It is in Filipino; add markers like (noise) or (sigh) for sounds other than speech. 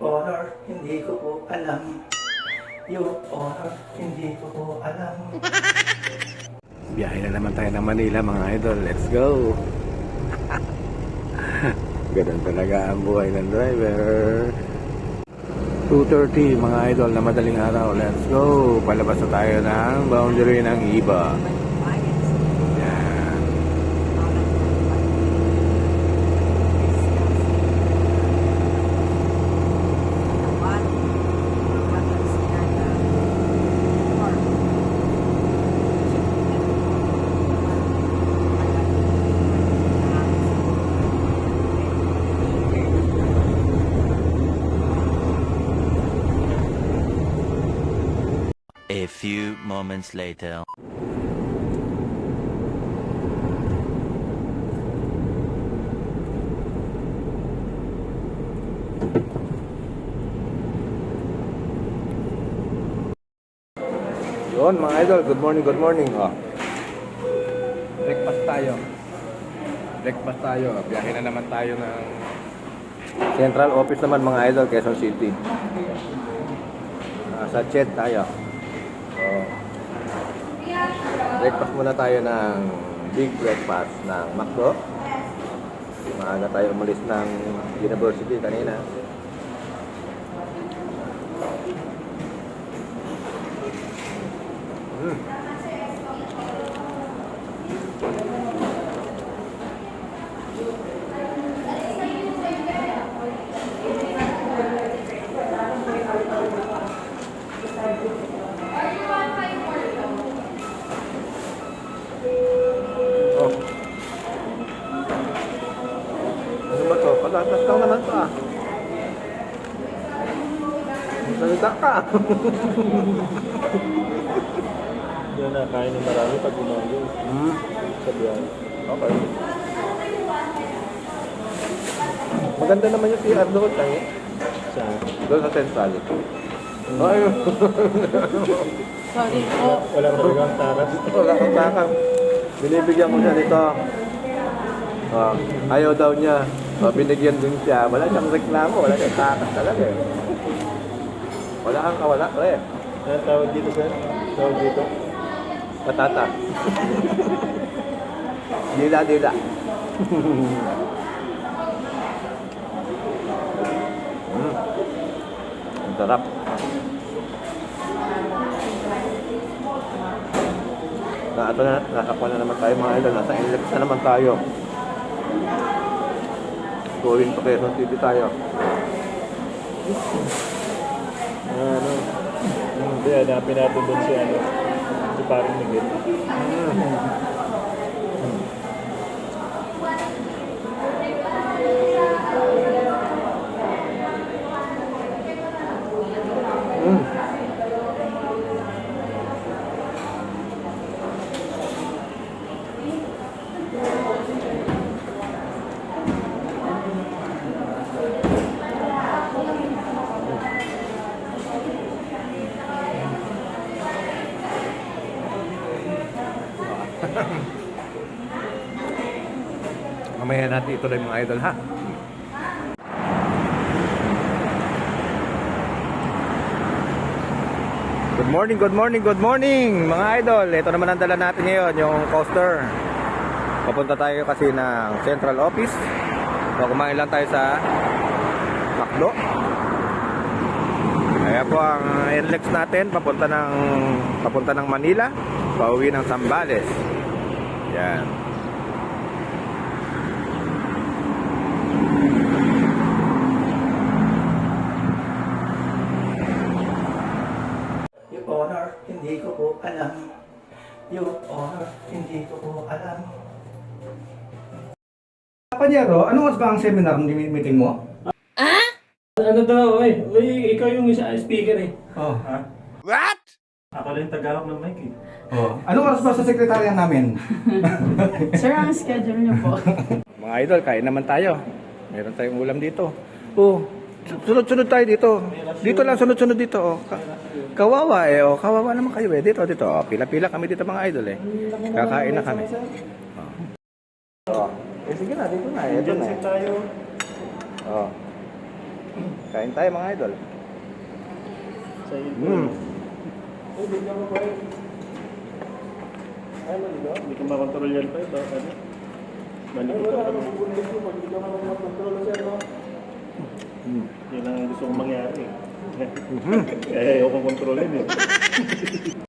honor, hindi ko po alam. Your honor, hindi ko po alam. Biyahe na naman tayo ng Manila mga idol. Let's go! (laughs) Ganun talaga ang buhay ng driver. 2.30 mga idol na madaling araw. Let's go! Palabas na tayo ng boundary ng iba. Few moments later. Yun mga idol, good morning, good morning. Oh. Breakfast tayo. Breakfast tayo. Biyahe na naman tayo ng Central Office naman mga idol, Quezon City. Ah, sa Chet tayo. So, breakfast muna tayo ng big breakfast ng McDo. Maaga tayo umalis ng university kanina. Oh. Ano lang naman to ah. Salita ka. Hindi na kain ng marami pag umaga hmm. sa biyahe. Okay. Maganda naman yung CR doon tayo. Sa Doon sa Central. Ayun. Sorry po. wala na talagang taras. Wala kang takang. Binibigyan ko siya nito. Ah, ayaw daw niya. Ah, binigyan din siya. Wala siyang reklamo. Wala siyang takas talaga eh. Wala kang kawala. Pre. Ano tawag dito sir? Tawag dito? Patata. dila, dila. mm. Ang sarap. Na, ito na, nakakuha na naman tayo mga idol. Nasa NLEX na naman tayo. Going to Quezon City tayo. Ano? Hindi, hanapin natin doon si ano. Si paring Miguel. Mm. Mamaya natin ituloy mga idol ha. Good morning, good morning, good morning mga idol. Ito naman ang dala natin ngayon, yung coaster. Papunta tayo kasi ng central office. So kumain lang tayo sa McDo. Kaya po ang NLEX natin papunta ng papunta ng Manila, pauwi ng Zambales. Yan. Your honor, hindi ko po alam. Your honor, hindi ko po alam. Panyero, ano ba ang seminar ng meeting mo? Ano daw, eh? Uy, ikaw yung isa speaker eh. Oh. Ha? What? Ako lang yung tagalog ng mic eh. oh. Anong oras ba sa sekretarya namin? (laughs) Sir, ang schedule niyo po. (laughs) Mga idol, kain naman tayo. Meron tayong ulam dito. Oh, sunod-sunod tayo dito. Dito lang, sunod-sunod dito. Oh. Ka- Kawawa eh, oh. kawawa naman kayo eh. Dito, dito. oh. Pila-pila kami dito mga idol eh. Kakain na kami. Oh. Oh. Eh sige na, dito na. eh. Ito na. Eh. tayo. Oh. Kain tayo mga idol. Sa iyo. Mm. Eh, bigyan mo pa Hindi ko makontrol yan pa ito. Ano? Ay, Malikot wala ka naman. naman ko. Pag hindi ka naman makontrol, sir, no? Mm. Yan ang gusto kong mangyari. (laughs) Eh, ayoko kontrolin eh. (laughs)